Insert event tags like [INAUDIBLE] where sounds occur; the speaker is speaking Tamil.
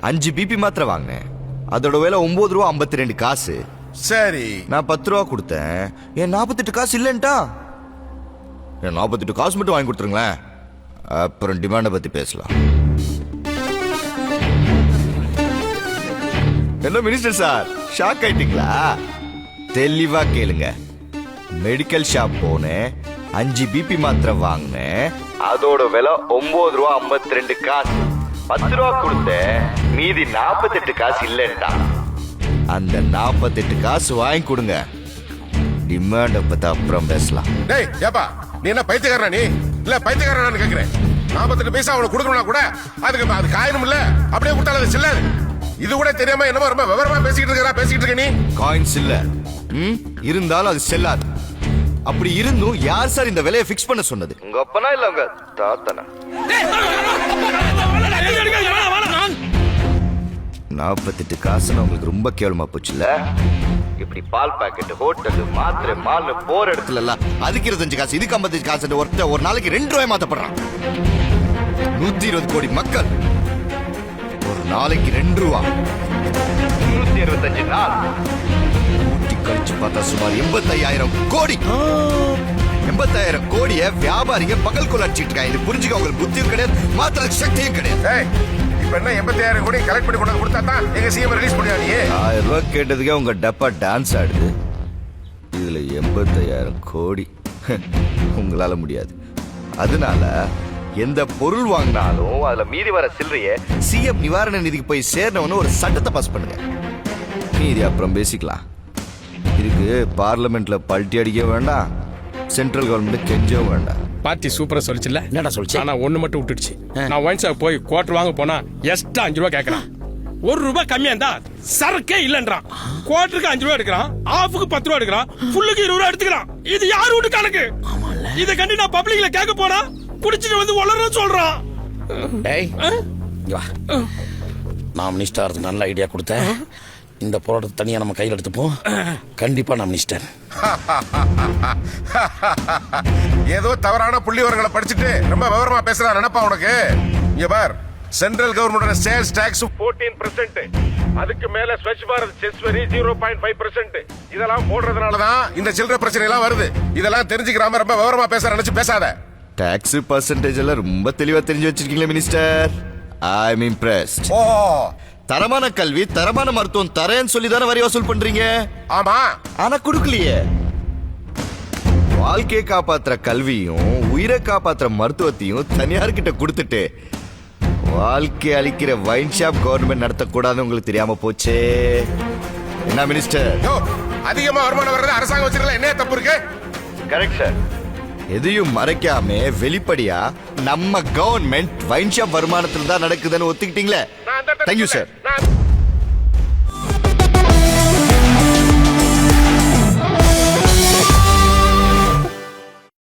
அஞ்சு பிபி மாத்திரை வாங்கினேன். அதோட விலை ஒன்பது ரூபா ஐம்பத்தி ரெண்டு காசு. சரி. நான் பத்து ரூபா கொடுத்தேன். என் நாற்பத்தெட்டு காசு இல்லைன்ட்டா? என் நாற்பத்தெட்டு காசு மட்டும் வாங்கி கொடுத்துருங்களேன். அப்புறம் டிமாண்டை பத்தி பேசலாம். என்ன மினிஸ்டர் சார் ஷாக் ஆயிட்டீங்களா? தெளிவா கேளுங்க. மெடிக்கல் ஷாப் போனேன். அஞ்சு பிபி மாத்திரை வாங்கினேன். அதோட விலை ஒன்பது ரூபா ஐம்பத்தி ரெண்டு காசு. பத்து ரூபா கொடுத்தேன். மீதி நாற்பத்தெட்டு காசு இல்லைன்ட்டா அந்த நாற்பத்தெட்டு காசு வாங்கி கொடுங்க. டிமாண்டை பத்தி அப்புறம் பேசலாம். டேய் ஏப்பா நீ என்ன பைத்தியக்காரனா நீ? இல்ல பைத்தியக்காரனான்னு கேக்குறேன். நாற்பத்தெட்டு பைசா அவனுக்கு கொடுக்கணும்னா கூட அதுக்கு அது காயணும் இல்ல அப்படியே கொடுத்தாலும் அது செல்லாது. இது கூட தெரியாம என்னமோ ரொம்ப விவரமா பேசிக்கிட்டு இருக்கா பேசிக்கிட்டு இருக்க நீ? காயின்ஸ் இல்ல. ம்? இருந்தாலும் அது செல்லாது. அப்படி இருந்தும் யார் சார் இந்த விலையை ஃபிக்ஸ் பண்ண சொன்னது? உங்க அப்பனா இல்ல உங்க தாத்தனா? நாற்பத்தெட்டு காசுன்னு உங்களுக்கு ரொம்ப கேவலமா போச்சுல்ல? இப்படி பால் பாக்கெட் ஹோட்டல் மாத்திரை மால் போற இடத்துல எல்லாம் அதுக்கு இருபத்தஞ்சு காசு இதுக்கு ஐம்பத்தஞ்சு காசு ஒருத்த ஒரு நாளைக்கு ரெண்டு ரூபாய் மாத்தப்படுறான். நூத்தி இருபது கோடி மக்கள் ஒரு நாளைக்கு ரெண்டு ரூபா. நூத்தி இருபத்தஞ்சு நாள். கூட்டி கழிச்சு பார்த்தா சுமார் எண்பத்தையாயிரம் கோடி. எண்பத்தாயிரம் கோடிய வியாபாரிங்க பகல் கொள்ளாச்சிட்டு இருக்காங்க. இது புரிஞ்சுக்க உங்களுக்கு புத்தியும் கிடையாது மாத்திர சக்தியும் கிடையாது. இப்ப என்ன எண்பத்தாயிரம் கோடி கலெக்ட் பண்ணி கொண்டு வந்து கொடுத்தா தான் எங்க சிஎம் ரிலீஸ் பண்ணியா நீ ஆயிரம் ரூபாய் கேட்டதுக்கே உங்க டப்பா டான்ஸ் ஆடுது. இதுல எண்பத்தையாயிரம் கோடி. உங்களால முடியாது. அதனால எந்த பொருள் வாங்கினாலும் அதுல மீதி வர சில்லறைய சிஎம் நிவாரண நிதிக்கு போய் சேரணும்னு ஒரு சட்டத்தை பாஸ் பண்ணுங்க. மீதி அப்புறம் பேசிக்கலாம். இதுக்கு பார்லிமெண்ட்ல பல்ட்டி அடிக்க வேண்டாம். சென்ட்ரல் கவர்மெண்ட் கெஞ்சவும் வேண்டாம். பார்ட்டி சூப்பரா சொல்லிச்சுல்ல? என்னடா சொல்லிச்சு? ஆனா ஒண்ணு மட்டும் விட்டுடுச்சு. நான் ஒயின் ஷாப் போய் குவார்டர் வாங்க போனா எக்ஸ்ட்ரா அஞ்சு ரூபா கேக்குறான். ஒரு ரூபாய் கம்மியா இருந்தா சரக்கே இல்லன்றான். குவார்டருக்கு அஞ்சு ரூபா எடுக்கிறான். ஆஃபுக்கு பத்து ரூபா எடுக்கிறான். ஃபுல்லுக்கு இருபது ரூபா எடுத்துக்கிறான். இது யார் வீட்டு கணக்கு? இத கண்டு நான் பப்ளிக்ல கேட்க போனா குடிச்சிட்டு வந்து வளர சொல்றான். டேய் நான் மினிஸ்டர் நல்ல ஐடியா கொடுத்தேன். இந்த போராட்டத்தை தனியா நம்ம கையில் எடுத்துப்போம். கண்டிப்பா நான் மினிஸ்டர். [LAUGHS] ஏதோ தவறான புள்ளிவரங்களை படிச்சுட்டு ரொம்ப விவரமா பேசுறா நினைப்பா உனக்கு? இங்க பார் சென்ட்ரல் கவர்மெண்டோட சேல்ஸ் டாக்ஸ் 14% அதுக்கு மேல ஸ்வச் பாரத் செஸ் வரி ஜீரோ பாயிண்ட் ஃபைவ் பர்சன்ட் இதெல்லாம் போடுறதுனால தான் இந்த சில்லறை பிரச்சனை எல்லாம் வருது. இதெல்லாம் தெரிஞ்சுக்கிறாம ரொம்ப விவரமா பேச நினைச்சு பேசாத. டாக்ஸ் பர்சன்டேஜ் எல்லாம் ரொம்ப தெளிவா தெரிஞ்சு வச்சிருக்கீங்களே மினிஸ்டர் ஐ எம் இம்ப்ரெஸ்ட் ஓ தரமான கல்வி தரமான மருத்துவம் தரேன்னு சொல்லி தானே வரி வசூல் பண்றீங்க? ஆமா. ஆனா கொடுக்கலையே. வாழ்க்கையை காப்பாத்துற கல்வியும் உயிரை காப்பாத்துற மருத்துவத்தையும் தனியார்கிட்ட கொடுத்துட்டு வாழ்க்கை அளிக்கிற வைன் ஷாப் கவர்மெண்ட் நடத்தக்கூடாதுன்னு உங்களுக்கு தெரியாம போச்சே. என்ன மினிஸ்டர் அதிகமா வருமானம் வர்றது அரசாங்கம் வச்சிருக்கல என்ன தப்பு இருக்கு? கரெக்ட் சார் எதையும் மறைக்காம வெளிப்படையா நம்ம கவர்மெண்ட் வைன் ஷாப் வருமானத்துல தான் நடக்குதுன்னு ஒத்துக்கிட்டீங்களே? Thank you sir